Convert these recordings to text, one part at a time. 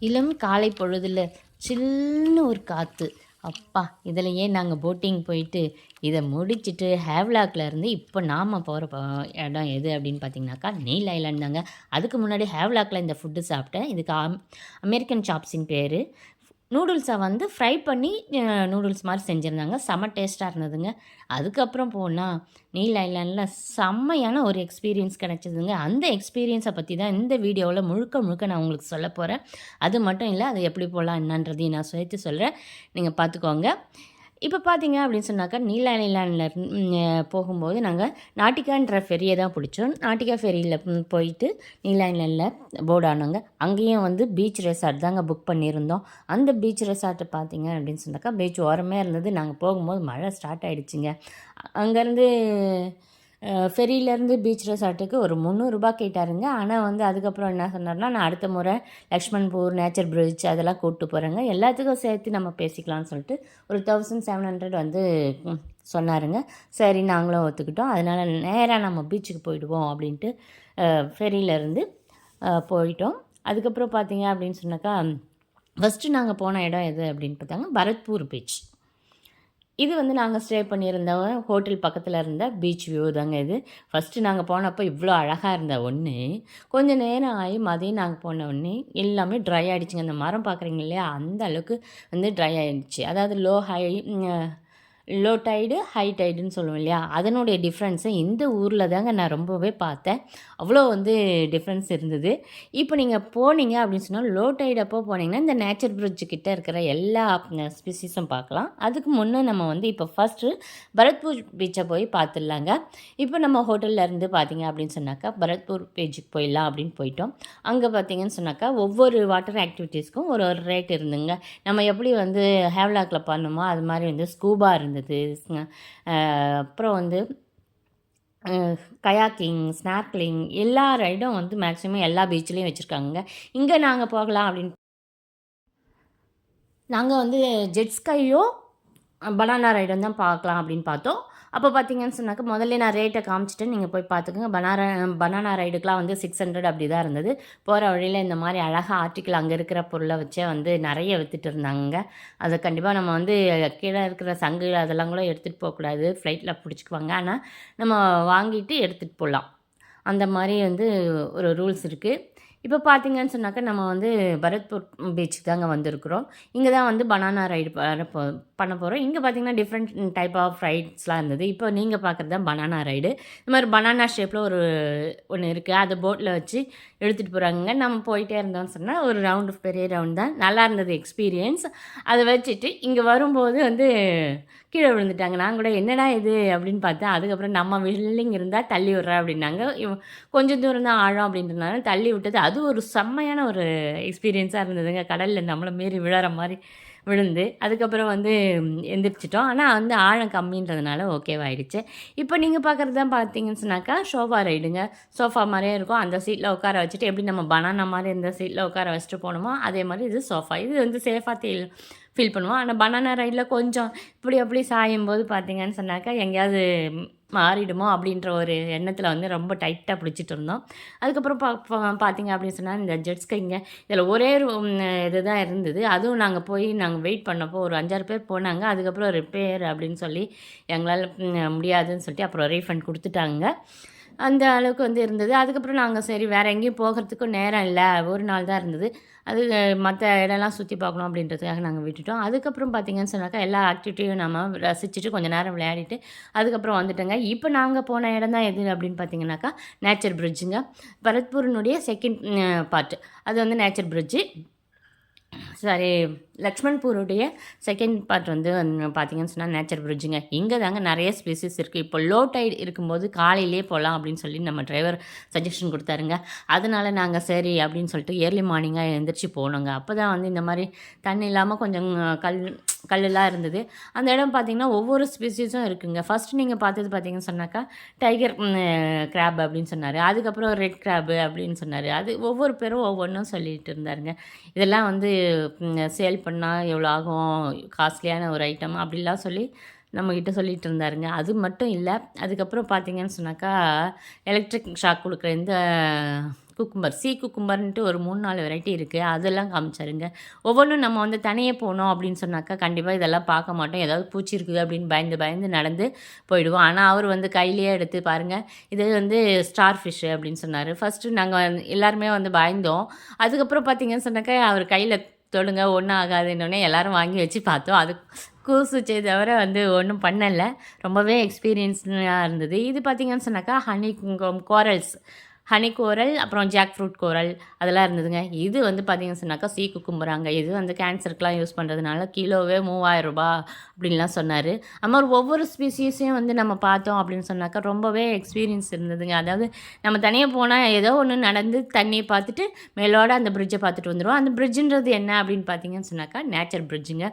இளம் காலை பொழுதில் சில்லுன்னு ஒரு காற்று அப்பா இதிலையே நாங்கள் போட்டிங் போயிட்டு இதை முடிச்சுட்டு ஹேவ்லாக்கில் இருந்து இப்போ நாம் போகிற இடம் எது அப்படின்னு பார்த்தீங்கன்னாக்கா நெயில் ஐலாண்ட் தாங்க. அதுக்கு முன்னாடி ஹேவ்லாக்கில் இந்த ஃபுட்டு சாப்பிட்டேன். இதுக்கு அமெரிக்கன் சாப்ஸின் பேர். நூடுல்ஸை வந்து ஃப்ரை பண்ணி நூடுல்ஸ் மாதிரி செஞ்சுருந்தாங்க. செம்ம டேஸ்ட்டாக இருந்ததுங்க. அதுக்கப்புறம் போனால் நீல் ஐலாண்டில் செம்மையான ஒரு எக்ஸ்பீரியன்ஸ் கிடச்சிதுங்க. அந்த எக்ஸ்பீரியன்ஸை பற்றி தான் இந்த வீடியோவில் முழுக்க முழுக்க நான் உங்களுக்கு சொல்ல போகிறேன் அது மட்டும் இல்லை அதை எப்படி போகலாம் என்னன்றதையும் நான் சேர்த்து சொல்கிறேன் நீங்கள் பார்த்துக்கோங்க. இப்போ பார்த்தீங்க அப்படின்னு சொன்னாக்கா நீலாநிலானில் போகும்போது நாங்கள் நாட்டிகான்ற ஃபெரியை தான் பிடிச்சோம். நாட்டிகா ஃபெரியில் போயிட்டு நீலாநிலில் போர்டு ஆனோங்க. அங்கேயும் வந்து பீச் ரெசார்ட் தாங்க புக் பண்ணியிருந்தோம். அந்த பீச் ரெசார்ட்டை பார்த்தீங்க அப்படின்னு சொன்னாக்கா பீச் ஓரமே இருந்தது. நாங்கள் போகும்போது மழை ஸ்டார்ட் ஆகிடுச்சிங்க அங்கேருந்து ஃபெரியிலேருந்து பீச் ரெசார்ட்டுக்கு ஒரு முந்நூறுரூபா கேட்டாருங்க. ஆனால் வந்து அதுக்கப்புறம் என்ன சொன்னார்னா நான் அடுத்த முறை லக்ஷ்மண்பூர் நேச்சர் பிரிட்ஜ் அதெல்லாம் கூப்பிட்டு போகிறேங்க எல்லாத்துக்கும் சேர்த்து நம்ம பேசிக்கலாம்னு சொல்லிட்டு ஒரு தௌசண்ட் செவன் ஹண்ட்ரட் வந்து சொன்னாருங்க. சரி நாங்களும் ஒத்துக்கிட்டோம். அதனால் நேராக நம்ம பீச்சுக்கு போயிடுவோம் அப்படின்ட்டு ஃபெரியிலேருந்து போயிட்டோம். அதுக்கப்புறம் பார்த்தீங்க அப்படின்னு சொன்னாக்கா ஃபஸ்ட்டு நாங்கள் போன இடம் எது? அப்படின்னு பார்த்தாங்க பரத்பூர் பீச். இது வந்து நாங்கள் ஸ்டே பண்ணியிருந்த ஹோட்டல் பக்கத்தில் இருந்த பீச் வியூ தாங்க இது. ஃபஸ்ட்டு நாங்கள் போனப்போ இவ்வளோ அழகாக இருந்த ஒன்று கொஞ்சம் நேரம் ஆகி மதியம் நாங்கள் போன ஒன்று எல்லாமே ட்ரை ஆகிடுச்சிங்க அந்த மரம் பார்க்குறீங்க இல்லையா? அந்த அளவுக்கு வந்து ட்ரை ஆகிடுச்சு அதாவது low high low tide high டைடுன்னு சொல்லுவோம் இல்லையா? அதனுடைய டிஃப்ரென்ஸை இந்த ஊரில் தாங்க நான் ரொம்பவே பார்த்தேன். அவ்வளோ வந்து டிஃப்ரென்ஸ் இருந்தது. இப்போ நீங்கள் போனீங்க அப்படின்னு சொன்னால் லோ டைடு அப்போ போனீங்கன்னா இந்த நேச்சர் பிரிட்ஜ் கிட்டே இருக்கிற எல்லா ஸ்பீசிஸும் பார்க்கலாம். அதுக்கு முன்னே நம்ம வந்து இப்போ ஃபஸ்ட்டு பரத்பூர் பீச்சை போய் பார்த்துடலாங்க. இப்போ நம்ம ஹோட்டலில் இருந்து பார்த்தீங்க அப்படின்னு சொன்னாக்கா பரத்பூர் பீச்சுக்கு போயிடலாம் அப்படின்னு போயிட்டோம். அங்கே பார்த்தீங்கன்னு சொன்னாக்கா ஒவ்வொரு வாட்டர் ஆக்டிவிட்டீஸ்க்கும் ஒரு ஒரு ரேட் இருந்துங்க. நம்ம எப்படி வந்து ஹேவ்லாக்கில் பண்ணணுமோ அது மாதிரி வந்து ஸ்கூபா இருந்தது. அப்புறம் வந்து கயாக்கிங் ஸ்னாக்லிங் எல்லா ரைடும் வந்து மேக்ஸிமம் எல்லா பீச்லேயும் வச்சுருக்காங்க இங்கே நாங்கள் போகலாம் அப்படின்னு நாங்கள் வந்து ஜெட் ஸ்கையோ பனானா ரைடும் தான் பார்க்கலாம் அப்படின்னு பார்த்தோம். அப்போ பார்த்தீங்கன்னு சொன்னாக்க முதல்ல நான் ரேட்டை காமிச்சிட்டு நீங்கள் போய் பார்த்துக்கோங்க பனாரா பனானா ரைடுக்கெலாம் வந்து சிக்ஸ் ஹண்ட்ரட் அப்படி தான் இருந்தது. போகிற வழியில் இந்த மாதிரி அழகாக ஆர்டிக்கிள் அங்கே இருக்கிற பொருளை வச்சே வந்து நிறைய விற்றுட்டு இருந்தாங்க அதை கண்டிப்பாக நம்ம வந்து கீழே இருக்கிற சங்கு அதெல்லாம் கூட எடுத்துகிட்டு போகக்கூடாது ஃப்ளைட்டில் பிடிச்சிக்குவாங்க. ஆனால் நம்ம வாங்கிட்டு எடுத்துகிட்டு போகலாம். அந்த மாதிரி வந்து ஒரு ரூல்ஸ் இருக்குது இப்போ பார்த்தீங்கன்னு சொன்னாக்கா நம்ம வந்து பரத்பூர் பீச்சுக்கு தாங்க வந்திருக்கிறோம். இங்கே தான் வந்து பனானா ரைடு பண்ண போ பண்ண போகிறோம் இங்கே பார்த்தீங்கன்னா டிஃப்ரெண்ட் டைப் ஆஃப் ரைட்ஸ்லாம் இருந்தது. இப்போ நீங்கள் பார்க்குறது தான் பனானா ரைடு இந்த மாதிரி பனானா ஷேப்பில் ஒரு ஒன்று இருக்குது அதை போட்டில் வச்சு எடுத்துகிட்டு போகிறாங்க நம்ம போயிட்டே இருந்தோம்னு சொன்னால் ஒரு ரவுண்டு பெரிய ரவுண்ட் தான். நல்லா இருந்தது எக்ஸ்பீரியன்ஸ் அதை வச்சுட்டு இங்கே வரும்போது வந்து கீழே விழுந்துட்டாங்க. நான் கூட என்னடா இது? அப்படின்னு பார்த்தேன். அதுக்கப்புறம் நம்ம வில்லிங் இருந்தால் தள்ளி விட்றேன் அப்படின்னாங்க. கொஞ்சம் தூரம் தான் ஆழம் அப்படின்றனால தள்ளி விட்டது. அது ஒரு செம்மையான ஒரு எக்ஸ்பீரியன்ஸாக இருந்ததுங்க. கடலில் நம்மளை மீறி விழற மாதிரி விழுந்து அதுக்கப்புறம் வந்து எந்திரிச்சிட்டோம். ஆனால் வந்து ஆழம் கம்மின்றதுனால ஓகேவாயிடுச்சு இப்போ நீங்கள் பார்க்குறது தான் பார்த்தீங்கன்னு சொன்னாக்கா சோஃபா ரைடுங்க சோஃபா மாதிரியே இருக்கும். அந்த சீட்டில் உட்கார வச்சுட்டு எப்படி நம்ம பனானா மாதிரி இந்த சீட்டில் உட்கார வச்சுட்டு போனோமோ அதே மாதிரி இது சோஃபா இது வந்து சேஃபாக ஃபீல் பண்ணுவோம். ஆனால் பனானா ரைடில் கொஞ்சம் இப்படி அப்படி சாயும் போது பார்த்தீங்கன்னு சொன்னாக்கா எங்கேயாவது மாறிடுமோ அப்படின்ற ஒரு எண்ணத்தில் வந்து ரொம்ப டைட்டாக பிடிச்சிட்டு இருந்தோம். அதுக்கப்புறம் பா பார்த்தீங்க அப்படின்னு சொன்னால் இந்த ஜெட்ஸ்கைங்க இதில் ஒரே ஒரு இது தான் இருந்தது. அதுவும் நாங்கள் போய் நாங்கள் வெயிட் பண்ணப்போ ஒரு அஞ்சாறு பேர் போனாங்க. அதுக்கப்புறம் ரிப்பேர் அப்படின்னு சொல்லி எங்களால் முடியாதுன்னு சொல்லிட்டு அப்புறம் ரீஃபண்ட் கொடுத்துட்டாங்க. அந்த அளவுக்கு வந்து இருந்தது. அதுக்கப்புறம் நாங்கள் சரி வேறு எங்கேயும் போகிறதுக்கும் நேரம் இல்லை. ஒரு நாள் தான் இருந்தது. அது மற்ற இடம்லாம் சுற்றி பார்க்கணும் அப்படின்றதுக்காக நாங்கள் விட்டுட்டோம். அதுக்கப்புறம் பார்த்திங்கன்னு சொன்னாக்கா எல்லா ஆக்டிவிட்டியும் நம்ம ரசிச்சுட்டு கொஞ்சம் நேரம் விளையாடிட்டு அதுக்கப்புறம் வந்துட்டோங்க. இப்போ நாங்கள் போன இடம் தான் எது அப்படின்னு பார்த்தீங்கன்னாக்கா நேச்சர் பிரிட்ஜுங்க பரத்பூரினுடைய செகண்ட் பார்ட் அது வந்து நேச்சர் பிரிட்ஜு சாரி. லக்ஷ்மண்பூருடைய செகண்ட் பார்ட் வந்து பார்த்தீங்கன்னு சொன்னால் நேச்சர் பிரிட்ஜுங்க இங்கே தாங்க நிறைய ஸ்பீசிஸ் இருக்குது இப்போ லோ டைட் இருக்கும்போது காலையிலே போகலாம் அப்படின்னு சொல்லி நம்ம டிரைவர் சஜஷன் கொடுத்தாருங்க. அதனால் நாங்கள் சரி அப்படின்னு சொல்லிட்டு ஏர்லி மார்னிங்காக எழுந்திரிச்சு போனோங்க. அப்போ தான் வந்து இந்த மாதிரி தண்ணி இல்லாமல் கொஞ்சம் கல் கல்லெல்லாம் இருந்தது. அந்த இடம் பார்த்தீங்கன்னா ஒவ்வொரு ஸ்பீசிஸும் இருக்குங்க. ஃபஸ்ட்டு நீங்கள் பார்த்தது பார்த்தீங்கன்னு சொன்னாக்கா டைகர் கிராப் அப்படின்னு சொன்னார். அதுக்கப்புறம் ரெட் கிராப் அப்படின்னு சொன்னார். அது ஒவ்வொரு பேரும் ஒவ்வொன்றும் சொல்லிட்டு இருந்தாருங்க. இதெல்லாம் வந்து சேல் பண்ணால் எவ்வளோ ஆகும்? காஸ்ட்லியான ஒரு ஐட்டம் அப்படிலாம் சொல்லி நம்மக்கிட்ட சொல்லிகிட்டு இருந்தாருங்க. அது மட்டும் இல்லை அதுக்கப்புறம் பார்த்தீங்கன்னு சொன்னாக்கா எலக்ட்ரிக் ஷாக் கொடுக்குற இந்த குக்கும்பர் சீ குக்கும்பர்ன்ட்டு ஒரு மூணு நாலு வெரைட்டி இருக்குது அதெல்லாம் காமிச்சாருங்க. ஒவ்வொன்றும் நம்ம வந்து தனியே போனோம் அப்படின்னு சொன்னாக்கா கண்டிப்பாக இதெல்லாம் பார்க்க மாட்டோம். ஏதாவது பூச்சி இருக்குது அப்படின்னு பயந்து பயந்து நடந்து போயிடுவோம். ஆனால் அவர் வந்து கையிலேயே எடுத்து பாருங்கள் இது வந்து ஸ்டார் ஃபிஷ்ஷு அப்படின்னு சொன்னார். ஃபஸ்ட்டு நாங்கள் எல்லாருமே வந்து பயந்தோம். அதுக்கப்புறம் பார்த்தீங்கன்னு சொன்னாக்கா அவர் கையில் தொடுங்க ஒன்றும் ஆகாதுன்னொடனே எல்லாரும் வாங்கி வச்சு பார்த்தோம். அது கூசுச்சே தவிர வந்து ஒன்றும் பண்ணலை. ரொம்பவே எக்ஸ்பீரியன்ஸாக இருந்தது. இது பார்த்திங்கன்னு சொன்னாக்கா ஹனி கோரல்ஸ் ஹனி கோரல் அப்புறம் ஜாக் ஃப்ரூட் கோரல் அதெல்லாம் இருந்ததுங்க. இது வந்து பார்த்தீங்கன்னு சொன்னாக்கா சீ குக்கும்புறாங்க. இது வந்து கேன்சருக்குலாம் யூஸ் பண்ணுறதுனால கிலோவே மூவாயிரம் ரூபா அப்படின்லாம் சொன்னார். அது மாதிரி ஒவ்வொரு ஸ்பீசிஸையும் வந்து நம்ம பார்த்தோம் அப்படின்னு சொன்னாக்கா ரொம்பவே எக்ஸ்பீரியன்ஸ் இருந்ததுங்க. அதாவது நம்ம தனியாக போனால் ஏதோ ஒன்று நடந்து தண்ணியை பார்த்துட்டு மேலோட அந்த பிரிட்ஜை பார்த்துட்டு வந்துடுவோம் அந்த பிரிட்ஜுன்றது என்ன அப்படின்னு பார்த்தீங்கன்னு சொன்னாக்கா நேச்சர் பிரிட்ஜுங்க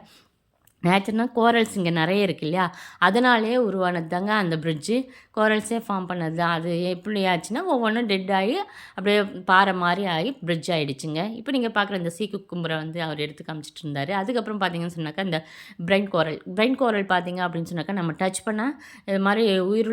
நேச்சர்னால் கோரல்ஸ் இங்கே நிறைய இருக்கு இல்லையா? அதனாலேயே உருவானது தாங்க அந்த பிரிட்ஜு கோரல்ஸே ஃபார்ம் பண்ணது தான். அது எப்படி ஆச்சுன்னா ஒவ்வொன்றும் டெட் ஆகி அப்படியே பாறை மாதிரி ஆகி பிரிட்ஜ் ஆகிடுச்சுங்க இப்போ நீங்கள் பார்க்குற இந்த சீக்கு கும்பரை வந்து அவர் எடுத்து காமிச்சிட்டு இருந்தார். அதுக்கப்புறம் பார்த்தீங்கன்னு சொன்னாக்கா இந்த பிரைன் கோரல் பிரைன் கோரல் பார்த்தீங்க அப்படின்னு சொன்னாக்கா நம்ம டச் பண்ணால் இது மாதிரி உயிர்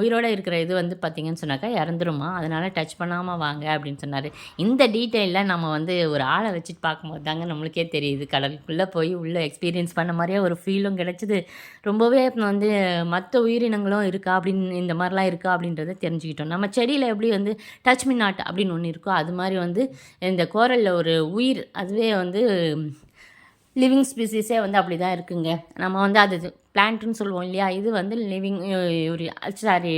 உயிரோடு இருக்கிற இது வந்து பார்த்தீங்கன்னு சொன்னாக்கா இறந்துருமா? அதனால் டச் பண்ணாமல் வாங்க அப்படின்னு சொன்னார். இந்த டீட்டெயிலில் நம்ம வந்து ஒரு ஆளை வச்சுட்டு பார்க்கும்போது தாங்க நம்மளுக்கே தெரியுது. கடலுக்குள்ளே போய் உள்ளே எக்ஸ்பீரியன்ஸ் பண்ண மாதிரியே ஒரு ஃபீலும் கிடச்சிது. ரொம்பவே வந்து மற்ற உயிரினங்களும் இருக்கா அப்படின்னு இந்த மாதிரிலாம் இருக்கா அப்படின்றத தெரிஞ்சுக்கிட்டோம். நம்ம செடியில் எப்படி வந்து டச் மீ நாட் அப்படின்னு ஒன்று இருக்கோ அது மாதிரி வந்து இந்த கோரலில் ஒரு உயிர் அதுவே வந்து லிவிங் ஸ்பீசிஸே வந்து அப்படி தான் இருக்குங்க. நம்ம வந்து அது பிளான்ட்டுன்னு சொல்லுவோம் இல்லையா? இது வந்து லிவிங் ஒரு சாரி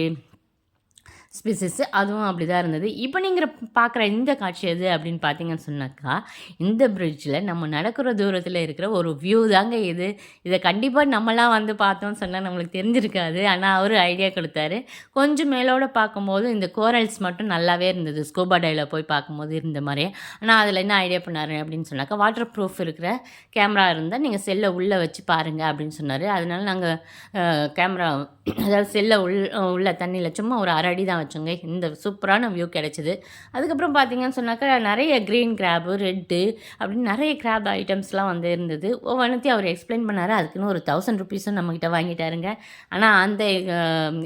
ஸ்பீசிஸ் அதுவும் அப்படி தான் இருந்தது. இப்போ நீங்கள் பார்க்குற இந்த காட்சி எது அப்படின்னு பார்த்தீங்கன்னு சொன்னாக்கா இந்த பிரிட்ஜில் நம்ம நடக்கிற தூரத்தில் இருக்கிற ஒரு வியூ தாங்க இது. இதை கண்டிப்பாக நம்மளாம் வந்து பார்த்தோம்னு சொன்னால் நம்மளுக்கு தெரிஞ்சிருக்காது. ஆனால் அவர் ஐடியா கொடுத்தாரு. கொஞ்சம் மேலோட பார்க்கும்போது இந்த கோரல்ஸ் மட்டும் நல்லாவே இருந்தது. ஸ்கூபா டைவில் போய் பார்க்கும்போது இருந்த மாதிரி ஆனால் அதில் என்ன ஐடியா பண்ணார் அப்படின்னு சொன்னாக்கா வாட்டர் ப்ரூஃப் இருக்கிற கேமரா இருந்தால் நீங்கள் செல்லை உள்ளே வச்சு பாருங்கள் அப்படின்னு சொன்னார். அதனால நாங்கள் கேமரா அதாவது செல்லை உள் உள்ள தண்ணியில் சும்மா ஒரு அரை அடி தான் வச்சோங்க. இந்த சூப்பரான வியூ கிடச்சிது. அதுக்கப்புறம் பார்த்தீங்கன்னு சொன்னாக்கா நிறைய க்ரீன் கிராப்பு ரெட்டு அப்படின்னு நிறைய கிராப் ஐட்டம்ஸ்லாம் வந்து இருந்தது. ஒவ்வொன்றத்தையும் அவர் எக்ஸ்பிளைன் பண்ணார். அதுக்குன்னு ஒரு தௌசண்ட் ருபீஸும் நம்மக்கிட்ட வாங்கிட்டாருங்க. ஆனால் அந்த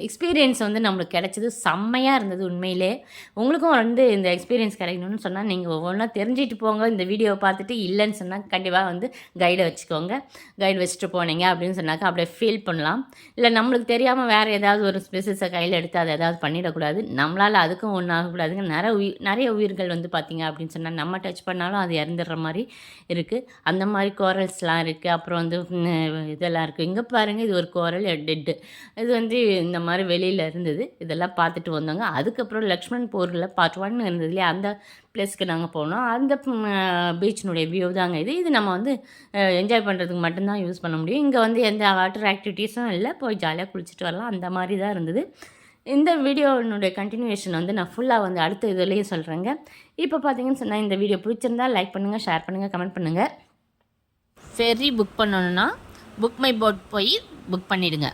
எக்ஸ்பீரியன்ஸ் வந்து நம்மளுக்கு கிடச்சிது. செம்மையாக இருந்தது உண்மையிலே. உங்களுக்கும் வந்து இந்த எக்ஸ்பீரியன்ஸ் கிடைக்கணும்னு சொன்னால் நீங்கள் ஒவ்வொன்றா தெரிஞ்சுட்டு போங்க. இந்த வீடியோவை பார்த்துட்டு இல்லைன்னு சொன்னால் கண்டிப்பாக வந்து கைடை வச்சுக்கோங்க. கைடு வச்சுட்டு போனீங்க அப்படின்னு சொன்னாக்கா அப்படியே ஃபீல் பண்ணலாம். இல்லை நம்மளுக்கு தெரியாமல் வேறு ஏதாவது ஒரு ஸ்பெசிஸை கையில் எடுத்து அதை ஏதாவது பண்ணிடக்கூடாது. நம்மளால் அதுக்கும் ஒன்றும் ஆகக்கூடாதுங்க நிறைய உயிர் நிறைய உயிர்கள் வந்து பார்த்திங்க அப்படின்னு சொன்னால் நம்ம டச் பண்ணாலும் அது இறந்துடுற மாதிரி இருக்குது அந்த மாதிரி கோரல்ஸ்லாம் இருக்குது அப்புறம் வந்து இதெல்லாம் இருக்குது இங்கே பாருங்கள் இது ஒரு கோரல் டெட்டு இது வந்து இந்த மாதிரி வெளியில் இருந்தது. இதெல்லாம் பார்த்துட்டு வந்தோங்க. அதுக்கப்புறம் லக்ஷ்மண் போரில் பார்ட் ஒன் இருந்தது இல்லையா? அந்த பிளேஸ்க்கு நாங்கள் போனோம். அந்த பீச்சினுடைய வியூ தாங்க இது. இது நம்ம வந்து என்ஜாய் பண்ணுறதுக்கு மட்டும்தான் யூஸ் பண்ண முடியும். இங்கே வந்து எந்த வாட்டர் ஆக்டிவிட்டீஸும் இல்லை. போய் ஜாலியாக குளிச்சுட்டு வரலாம். அந்த மாதிரி தான் இருந்தது. இந்த வீடியோனுடைய கண்டினியூஷன் வந்து நான் ஃபுல்லாக வந்து அடுத்த இதுலேயும் சொல்கிறேங்க இப்போ பார்த்தீங்கன்னு சொன்னால் இந்த வீடியோ பிடிச்சிருந்தா லைக் பண்ணுங்கள் ஷேர் பண்ணுங்கள் கமெண்ட் பண்ணுங்கள் ஃபெரி புக் பண்ணணுன்னா புக் மை போட் போய் புக் பண்ணிவிடுங்க